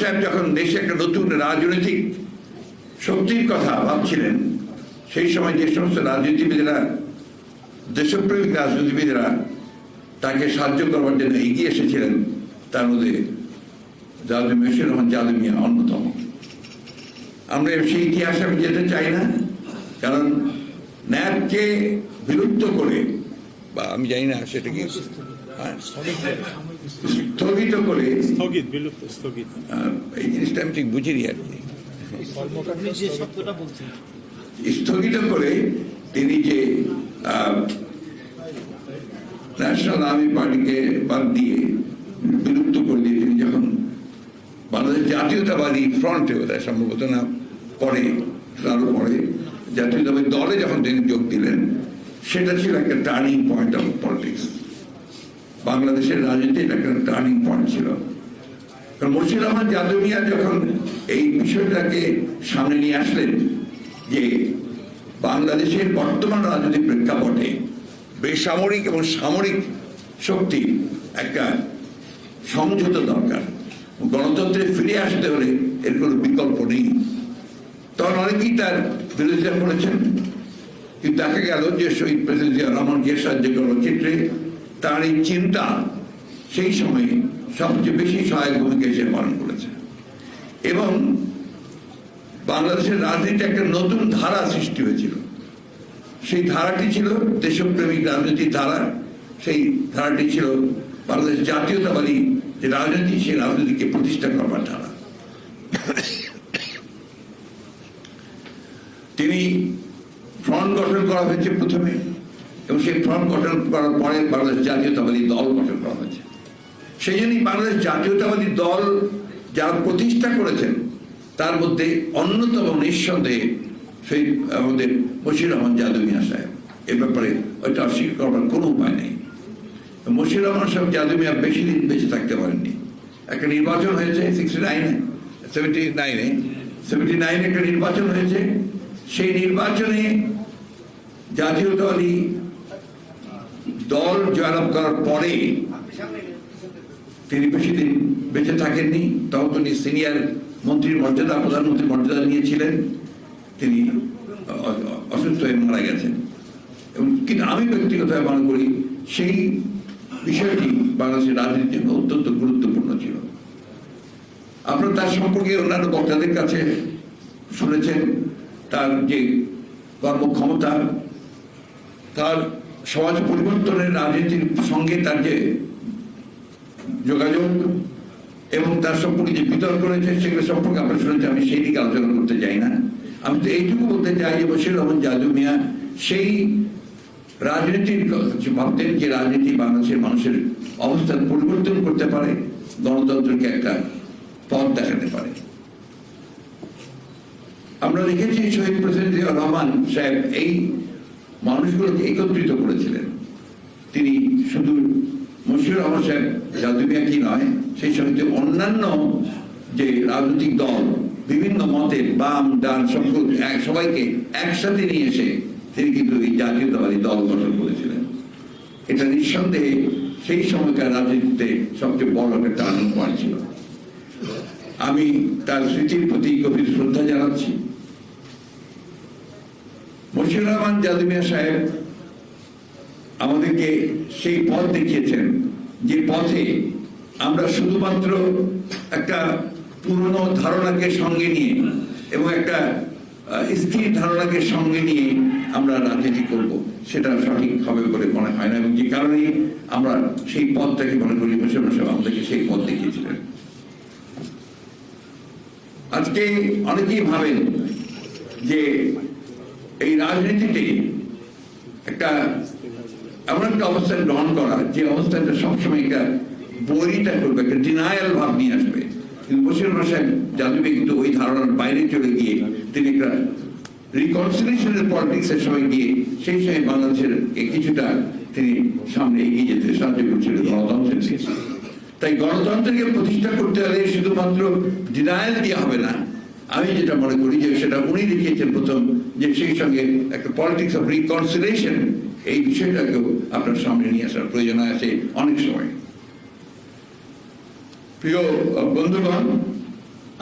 সাহেব যখন দেশে একটা নতুন রাজনৈতিক শক্তির কথা ভাবছিলেন, সেই সময় যে সমস্ত রাজনীতিবিদরা, দেশপ্রেমিক রাজনীতিবিদরা তাকে সাহায্য করবার জন্য এগিয়ে এসেছিলেন, তার মধ্যে জাদু মেশির রহমান জাদু মিয়া অন্যতম। আমরা সেই ইতিহাসে আমি যেতে চাই না, কারণ ন্যাপকে বিলুপ্ত করে বা আমি জানি না সেটা কি। হ্যাঁ, স্থগিত করে। স্থগিত বিলুপ্ত স্থগিত। এই জিনিসটা আমি ঠিক বুঝিনি আর কি। স্থগিত করে তিনি যে ন্যাশনাল আর্মি পার্টিকে বাদ দিয়ে বিলুপ্ত করে দিয়ে তিনি যখন বাংলাদেশ জাতীয়তাবাদী ফ্রন্টে বোধহয় সম্ভবত না পরে আরও পরে জাতীয়তাবাদী দলে যখন তিনি যোগ দিলেন সেটা ছিল একটা টার্নিং পয়েন্ট অফ পলিটিক্স বাংলাদেশের রাজনীতি এটা একটা টার্নিং পয়েন্ট ছিল। কারণ মুর্শিদ রহমান যাদবিয়া যখন এই বিষয়টাকে সামনে নিয়ে আসলেন যে বাংলাদেশের বর্তমান রাজনৈতিক প্রেক্ষাপটে বেসামরিক এবং সামরিক শক্তি একটা সমঝোতা দরকার। গণতন্ত্রে ফিরে আসতে হলে এর কোনো বিকল্প নেই। তখন অনেকেই তার বিরোধিতা করেছেন। কিন্তু দেখা গেল যে শহীদ প্রেসিডেন্ট জিয়া রহমানকে সাহায্য করার ক্ষেত্রে তার এই চিন্তা সেই সময়ে সবচেয়ে বেশি সহায়ক ভূমিকা হিসেবে পালন করেছে। এবং বাংলাদেশের রাজনীতি একটা নতুন ধারা সৃষ্টি হয়েছিল। সেই ধারাটি ছিল দেশপ্রেমিক রাজনীতির ধারা। সেই ধারাটি ছিল বাংলাদেশ জাতীয়তাবাদী যে রাজনীতি, সেই রাজনীতিকে প্রতিষ্ঠা করবার ধারা। তিনি ফ্রন্ট গঠন করা হয়েছে প্রথমে, এবং সেই ফ্রন্ট গঠন করার পরে বাংলাদেশ জাতীয়তাবাদী দল গঠন করা হয়েছে। সেই জন্যই বাংলাদেশ জাতীয়তাবাদী দল যারা প্রতিষ্ঠা করেছেন, তার মধ্যে অন্যতম নিঃসন্দেহে সেই, আমাদের মশির রহমান যাদবিয়া সাহেব। এ ব্যাপারে ওইটা অস্বীকার করবার কোনো উপায় নেই। মশির রহমান সাহেব যাদবিয়া বেশি দিন বেঁচে থাকতে পারেননি। একটা নির্বাচন হয়েছে সিক্সটি নাইনে সেভেন্টি নাইনে সেভেন্টি নাইনে একটা নির্বাচন হয়েছে। সেই নির্বাচনে জাতীয়তাবাদী দল জয়লাভ করার পরে তিনি বেশি দিন বেঁচে থাকেননি, তখন তিনি সিনিয়র মন্ত্রীর মর্যাদা, প্রধানমন্ত্রীর মর্যাদা নিয়েছিলেন। তিনি অসুস্থ হয়ে মারা গেছেন। এবং কিন্তু আমি ব্যক্তিগতভাবে মনে করি, সেই বিষয়টি বাংলাদেশের রাজনীতির জন্য অত্যন্ত গুরুত্বপূর্ণ ছিল। আপনারা তার সম্পর্কে অন্যান্য বক্তাদের কাছে শুনেছেন, তার যে কর্মক্ষমতা তার সমাজ পরিবর্তনের রাজনীতির সঙ্গে তার যে যোগাযোগ এবং তার সম্পর্কে যে বিতর্ক রয়েছে সেগুলো সম্পর্কে আপনারা শুনেছেন আমি সেই দিকে আলোচনা করতে চাই না। আমি তো এইটুকু বলতে চাই যে বসির রহমান জাদু মিয়া, সেই রাজনীতির ভাবতেন যে রাজনীতি বাংলাদেশের মানুষের অবস্থান পরিবর্তন করতে পারে, গণতন্ত্রকে একটা পথ দেখাতে পারে। আমরা দেখেছি শহীদ প্রেসিডেন্ট রহমান সাহেব এই মানুষগুলোকে একত্রিত করেছিলেন। তিনি শুধু মশিউর রহমান সাহেব জাদুমিয়া কি নয়, সেই সঙ্গে অন্যান্য যে রাজনৈতিক দল, বিভিন্ন মতের বাম, ডান, সকল সবাইকে একসাথে নিয়ে এসে তিনি কিন্তু এই জাতীয়তাবাদী দল গঠন করেছিলেন। এটা নিঃসন্দেহে সেই সময়কার রাজনীতিতে সবচেয়ে বড় একটা টার্নিং পয়েন্ট ছিল। আমি তার স্মৃতির প্রতি গভীর শ্রদ্ধা জানাচ্ছি। মশিউর রহমান জাদুমিয়া সাহেব আমাদেরকে সেই পথ দেখিয়েছেন। যে পথে আমরা শুধুমাত্র একটা পুরনো ধারণাকে সঙ্গে নিয়ে এবং একটা স্থির ধারণাকে সঙ্গে নিয়ে আমরা রাজনীতি করব। সেটা সঠিক হবে বলে মনে হয় না এবং যে কারণে আমরা সেই পথটাকে মনে করি মুসলমান সাহেব আমাদেরকে সেই পথ দেখিয়েছিলেন। আজকে অনেকেই ভাবেন যে এই রাজনীতিতে একটা এমন একটা অবস্থান গ্রহণ করা, যে অবস্থানটা সবসময় একটা বৈরিতা করবে, একটা ডিনায়াল ভাব নিয়ে আসবে। কিন্তু বসির সাহেব যাদবে কিন্তু ওই ধারণার বাইরে চলে গিয়ে তিনি একটা রিকনসিলেশনের পলিটিক্সের সময় গিয়ে সেই সময় বাংলাদেশের কিছুটা তিনি সামনে এগিয়ে যেতে সাহায্য করছিলেন গণতন্ত্রের তাই গণতন্ত্রকে প্রতিষ্ঠা করতে হলে শুধুমাত্র ডিনায়াল দিয়ে হবে না আমি যেটা মনে করি যে সেটা উনি দেখিয়েছেন প্রথম, যে সেই সঙ্গে একটা পলিটিক্স অফ রিকনসিলেশন এই বিষয়টাকেও আপনার সামনে নিয়ে আসার প্রয়োজন আছে অনেক সময়। প্রিয় বন্ধুগণ,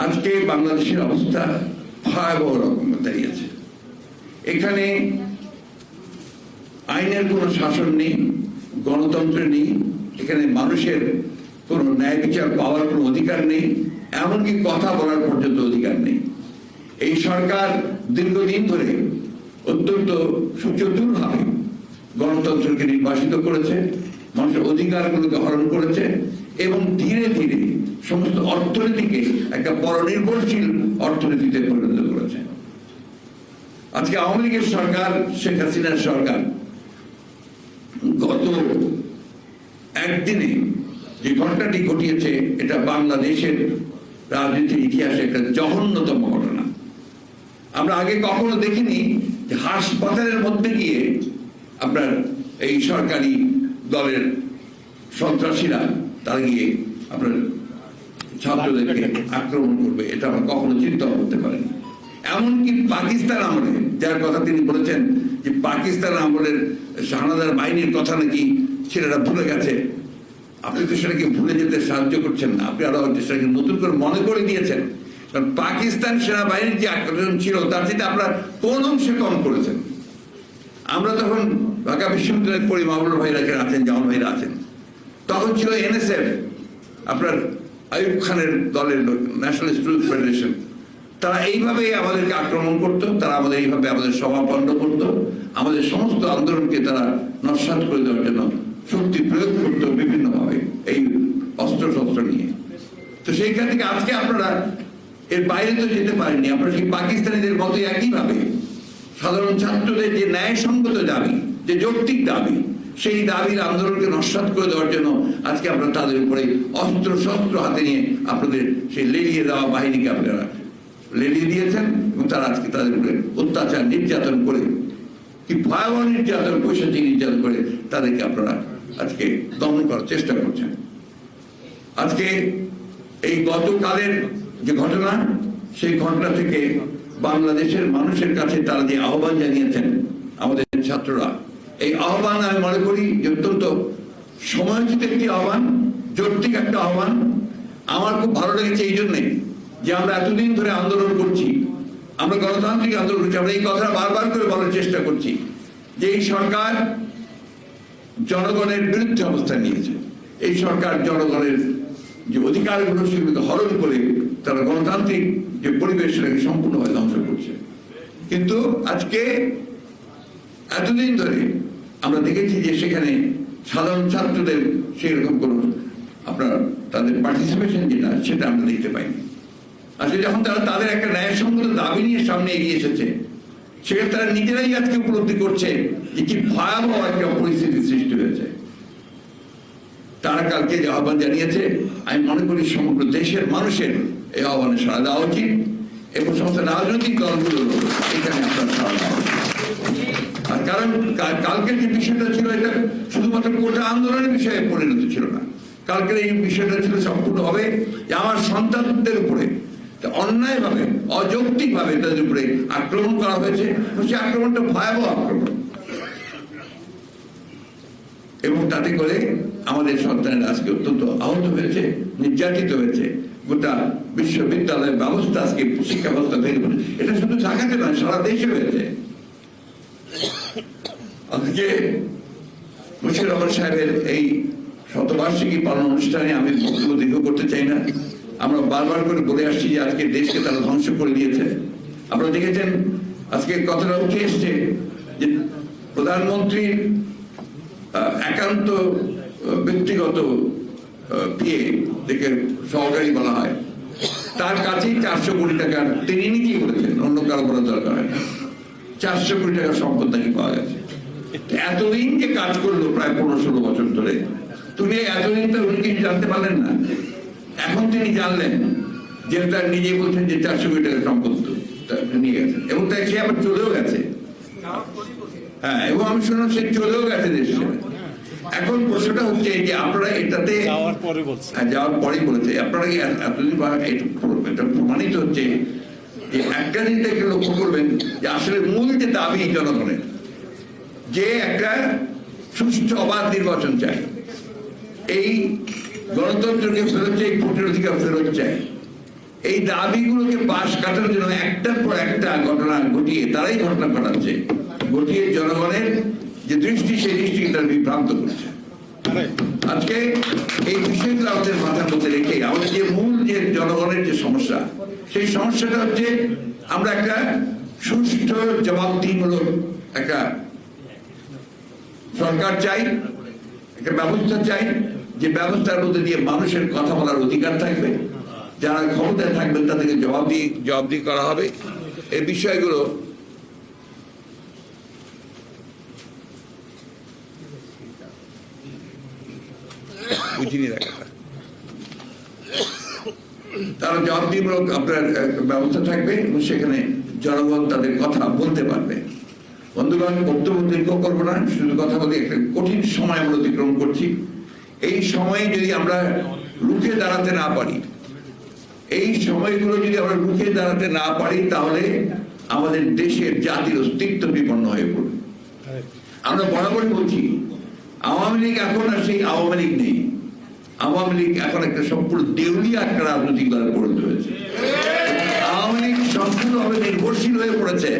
আজকে বাংলাদেশের অবস্থা ভয়াবহ রকম দাঁড়িয়েছে এখানে আইনের কোনো শাসন নেই, গণতন্ত্র নেই, এখানে মানুষের কোনো ন্যায় বিচার পাওয়ার কোনো অধিকার নেই এমনকি কথা বলার পর্যন্ত অধিকার নেই। এই সরকার দীর্ঘদিন ধরে অত্যন্ত সুচতুর সুচতুরভাবে গণতন্ত্রকে নির্বাসিত করেছে, মানুষের অধিকারগুলোকে হরণ করেছে এবং ধীরে ধীরে সমস্ত অর্থনীতিকে একটা পরনির্ভরশীল অর্থনীতিতে পরিণত করেছে। আজকে আওয়ামী লীগের সরকার, শেখ হাসিনার সরকার গত একদিনে যে ঘটনাটি ঘটিয়েছে, এটা বাংলাদেশের রাজনীতির ইতিহাসে একটা জঘন্যতম ঘটনা। আমরা আগে কখনো দেখিনি যে হাসপাতালের মধ্যে গিয়ে আপনার এই সরকারি দলের সন্ত্রাসীরা তারা গিয়ে আপনার ছাত্রদেরকে আক্রমণ করবে, এটা আমরা কখনো চিন্তা করতে পারিনি। এমনকি পাকিস্তান আমলে, যার কথা তিনি বলেছেন যে পাকিস্তান আমলের শাহানাদার বাহিনীর কথা নাকি ছেলেরা ভুলে গেছে আপনি তো সেটাকে ভুলে যেতে সাহায্য করছেন না। আপনি আরও সেটাকে নতুন করে মনে করে দিয়েছেন কারণ পাকিস্তান সেনাবাহিনীর যে আক্রমণ ছিল, তার চেয়ে আপনারা কোন অংশে কম করেছেন? আমরা তখন ঢাকা বিশ্ববিদ্যালয়ের পড়ি মাহবুল ভাইরা আছেন, জামাল ভাইরা আছেন। তখন ছিল এনএসএফ, আপনার আয়ুব খানের দলের লোক ন্যাশনাল স্টুডেন্ট ফেডারেশন। তারা এইভাবেই আমাদেরকে আক্রমণ করতো, তারা আমাদের এইভাবে আমাদের সমাপন্ন করতো। আমাদের সমস্ত আন্দোলনকে তারা নস্বাত করে দেওয়ার জন্য শক্তি প্রয়োগ করতো বিভিন্নভাবে এই অস্ত্র শস্ত্র নিয়ে। তো সেইখান থেকে আজকে আপনারা এর বাইরে তো যেতে পারেননি, আপনারা সেই পাকিস্তানিদের মতো একই একইভাবে সাধারণ ছাত্রদের যে ন্যায়সঙ্গত দাবি, যে যৌক্তিক দাবি, সেই দাবির আন্দোলনকে নস্বাত করে দেওয়ার জন্য আজকে আমরা তাদের উপরে অস্ত্র শস্ত্র হাতে নিয়ে আপনাদের সেই লেলিয়ে দেওয়া বাহিনীকে আপনারা লেলিয়ে দিয়েছেন এবং তারা আজকে তাদের উপরে অত্যাচার, নির্যাতন করে, কি ভয়াবহ নির্যাতন পৈশাচিক নির্যাতন করে তাদেরকে আপনারা আজকে দমন করার চেষ্টা করছেন। আজকে এই গতকালের যে ঘটনা, সেই ঘটনা থেকে বাংলাদেশের মানুষের কাছে তারা যে আহ্বান জানিয়েছেন আমাদের ছাত্ররা, এই আহ্বান আমি মনে করি যে অত্যন্ত সময়োচিত একটি আহ্বান, যৌক্তিক একটা আহ্বান। আমার খুব ভালো লেগেছে এই জন্যে যে আমরা এতদিন ধরে আন্দোলন করছি, আমরা গণতান্ত্রিক আন্দোলন করছি, আমরা এই কথা বারবার করে বলার চেষ্টা করছি যে এই সরকার জনগণের বিরুদ্ধে অবস্থান নিয়েছে। এই সরকার জনগণের যে অধিকারগুলো সেগুলোকে হরণ করে তারা গণতান্ত্রিক যে পরিবেশ সেটাকে সম্পূর্ণভাবে ধ্বংস করছে। কিন্তু আজকে এতদিন ধরে আমরা দেখেছি যে সেখানে সাধারণ ছাত্রদের সেই রকম কোনো আপনার তাদের পার্টিসিপেশন যেটা, সেটা আমরা দেখতে পাইনি। আসলে যখন তারা তাদের একটা ন্যায় ন্যায়সঙ্গত দাবি নিয়ে সামনে এগিয়ে এসেছে, সেখানে তারা নিজেরাই আজকে উপলব্ধি করছে কি ভয়াবহ একটা পরিস্থিতি সৃষ্টি হয়েছে। তারা কালকে যে আহ্বান জানিয়েছে, আমি মনে করি সমগ্র দেশের মানুষের এই আহ্বানে সাড়া দেওয়া উচিত এবং সমস্ত রাজনৈতিক দলগুলো এখানে আর কারণ কালকের যে বিষয়টা ছিল, এটা শুধুমাত্র কোটা আন্দোলনের বিষয়ে পরিণত ছিল না। কালকের এই বিষয়টা ছিল সম্পূর্ণভাবে যে আমার সন্তানদের উপরে অন্যায়ভাবে, অযৌক্তিকভাবে তাদের উপরে আক্রমণ করা হয়েছে। সেই আক্রমণটা ভয়াবহ আক্রমণ। এবং তাতে করে আমাদের সন্তানেরা আজকে অত্যন্ত আহত হয়েছে, নির্যাতিত হয়েছে। গোটা বিশ্ববিদ্যালয়ের ব্যবস্থা আজকে শিক্ষা ব্যবস্থা ভেঙে পড়েছে। এটা শুধু ঢাকাতে নয়, সারা দেশে হয়েছে। আজকে মুশির রহমান সাহেবের এই শতবার্ষিকী পালন অনুষ্ঠানে আমি বক্তব্য দীর্ঘ করতে চাই না। আমরা বারবার করে বলে আসছি যে আজকে দেশকে তারা ধ্বংস করে দিয়েছে। আপনারা দেখেছেন, আজকে কথাটা উঠে এসছে যে প্রধানমন্ত্রীর একান্ত ব্যক্তিগত পিএ থেকে সহকারী বলা হয়। তার কাছেই চারশো কোটি টাকা তিনি নিজেই বলেছেন অন্য কারও বলার দরকার হয় চারশো কোটি টাকার সম্পদ নাকি পাওয়া গেছে। এতদিন যে কাজ করল প্রায় পনেরো ষোলো বছর ধরে, তুমি এতদিন তো উনি কিছু জানতে পারলেন না। এখন তিনি জানলেন যে তার নিজে বলছেন যে চারশো কোটি টাকার সম্পদ নিয়ে গেছে। এবং তাই সে আবার চলেও গেছে। হ্যাঁ এবং আমি শুনলাম সে চলেও গেছে দেশ। এখন প্রশ্নটা হচ্ছে যে আপনারা এটাতে যাওয়ার পরে বলছি। আর যাওয়ার পরেই বলেছে। আপনারা কি এতদিন পর এটা প্রমাণিত হচ্ছে যে একটা জিনিসটাকে লক্ষ্য করবেন যে আসলে মূল যে দাবি জনগণের যে একটা সুষ্ঠু অবাধ নির্বাচন চাই। এই গণতন্ত্রকে ফেরত চাই ভোটের অধিকার ফেরত চাই এই দাবিগুলোকে পাশ কাটার জন্য একটার পর একটা ঘটনা ঘটিয়ে তারাই ঘটনা ঘটাচ্ছে। ঘটিয়ে জনগণের যে দৃষ্টি সেই দৃষ্টিকে তারা বিভ্রান্ত করছে। আজকে এই বিষয়গুলো আমাদের মাথার মধ্যে রেখে আমাদের যে মূল যে জনগণের যে সমস্যা সেই সমস্যাটা হচ্ছে আমরা একটা সুষ্ঠু জবাবদিহিমূলক একটা সরকার চাই একটা ব্যবস্থা চাই যে ব্যবস্থার মধ্যে দিয়ে মানুষের কথা বলার অধিকার থাকবে যারা ক্ষমতায় থাকবেন তাদেরকে জবাবদিহি জবাবদিহি করা হবে। এই বিষয়গুলো বুঝিনি রাখাটা তারা জবাবদিহিমূলক আপনার ব্যবস্থা থাকবে এবং সেখানে জনগণ তাদের কথা বলতে পারবে। বন্ধুগণ, বক্তব্য দীর্ঘ করব না, শুধু কথা বলে, একটা কঠিন সময় আমরা অতিক্রম করছি। এই সময়ে যদি আমরা রুখে দাঁড়াতে না পারি, এই সময়গুলো যদি আমরা রুখে দাঁড়াতে না পারি, তাহলে আমাদের দেশের জাতির অস্তিত্ব বিপন্ন হয়ে পড়বে। আমরা বরাবরই বলছি আওয়ামী লীগ এখন আর সেই আওয়ামী লীগ নেই। আওয়ামী লীগ এখন একটা সম্পূর্ণ দেউলিয়া একটা রাজনৈতিক দলে পরিণত হয়েছে। আওয়ামী লীগ সম্পূর্ণভাবে নির্ভরশীল হয়ে পড়েছে।